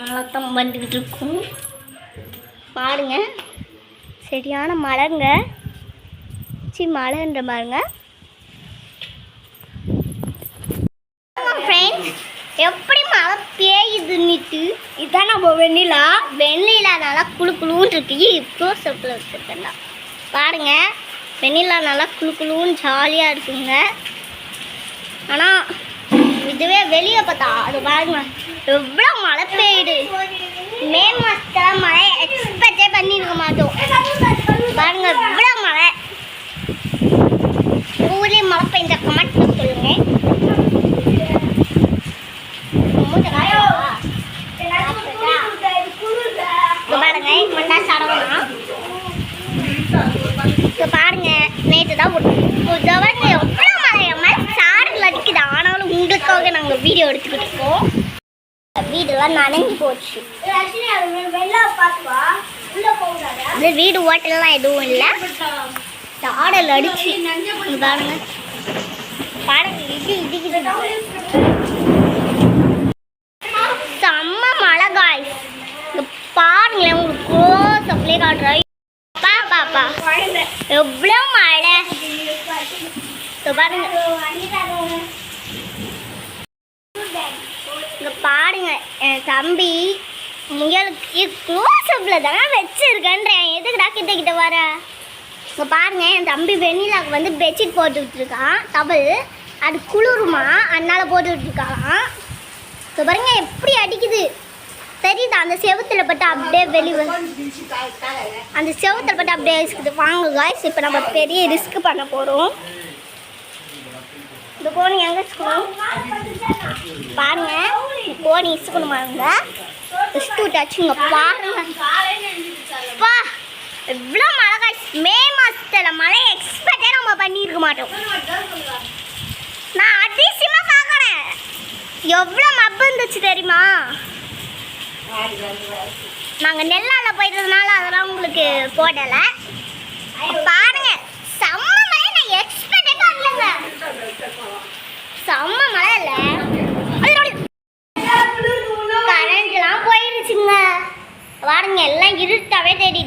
மழை தான் வந்துக்கிட்டு இருக்கும். பாருங்க சரியான மழைங்க. சி மழைன்ற பாருங்க. ஃப்ரெண்ட்ஸ் எப்படி மழை பெய்யுதுன்னுட்டு இதான் நம்ம வெண்ணிலா? வெண்ணிலா நல்லா குழு குழுன்னு இருக்கு. க்ளோஸ் அப்பில் வச்சுருக்கேன்டா. பாருங்க வெண்ணிலா நல்லா குளு குளுன்னு ஜாலியாக இருக்குங்க. ஆனால் இதுவே வெளியே பார்த்தா அது பாருங்க. எவ்வளோ மழை பெய்யுது. மே மாதத்தில் மழை எக்ஸ்பெக்டே பண்ணியிருக்க மாட்டோம். பாருங்க எவ்வளோ மழை. ஊரே மழை பெய்ஞ்ச கமெண்ட் சொல்லுங்க. பாருங்க நேற்று தான் தவறு எவ்வளோ மழையாம சாரல் அடிக்குது. ஆனாலும் உங்களுக்காக நாங்கள் வீடியோ எடுத்துக்கிட்டு இருக்கோம். வீடெல்லாம் நனைஞ்சு போச்சு. இந்த வீடு ஓட்டலாம் எதுவும் இல்லை. சாடல் அடிச்சு. பாருங்க. பாருங்க இடி இடிக்குது. செம்ம மழை இங்க பாருங்களேன் உங்களுக்கு க்ளோஸ் அப்படியே பா பாப்பா எவ்வளோ மழை. பாருங்க. இங்கே பாருங்க என் தம்பி முயலுக்கு க்ளோஸ்அப்பில் தானே வச்சுருக்கேன்றேன் எதுக்குடா கிட்ட கிட்ட வர? இங்கே பாருங்க என் தம்பி வெண்ணிலாவுக்கு வந்து பெட்ஷீட் போட்டு விட்டுருக்கான் டபுள் அது குளிருமா? அதனால் போட்டு விட்டுருக்கான். பாருங்க எப்படி அடிக்குது. தெரியுதா அந்த செவுத்துல பட்டு அப்படியே வெளியே அந்த செவுத்துல பட்டு அப்படியே இருக்குது வாங்க காய்ஸ் இப்போ நம்ம பெரிய ரிஸ்க் பண்ண போகிறோம் இந்த கோணி எங்கே பாருங்கள் போனி இந்த கோணி இசுக்கணுமாங்க இஸ்டு டச்சுங்க பாருங்கப்பா எவ்வளோ மழை மே மாதத்தில் மழை எக்ஸ்பெக்டே நம்ம பண்ணியிருக்க மாட்டோம். நான் அதிசயமாக பார்க்குறேன். எவ்வளோ மப்பு இருந்துச்சு தெரியுமா? நாங்கள் நெல்லால் போயிட்டதுனால அதெல்லாம் உங்களுக்கு போடலை. பா செம்ம மழை நான் எக்ஸ்பெக்டே பண்ணலங்க செம்ம மழை இல்லை கரண்ட்லாம் போயிருச்சுங்க பாருங்க எல்லாம் இருட்டாவே தேடி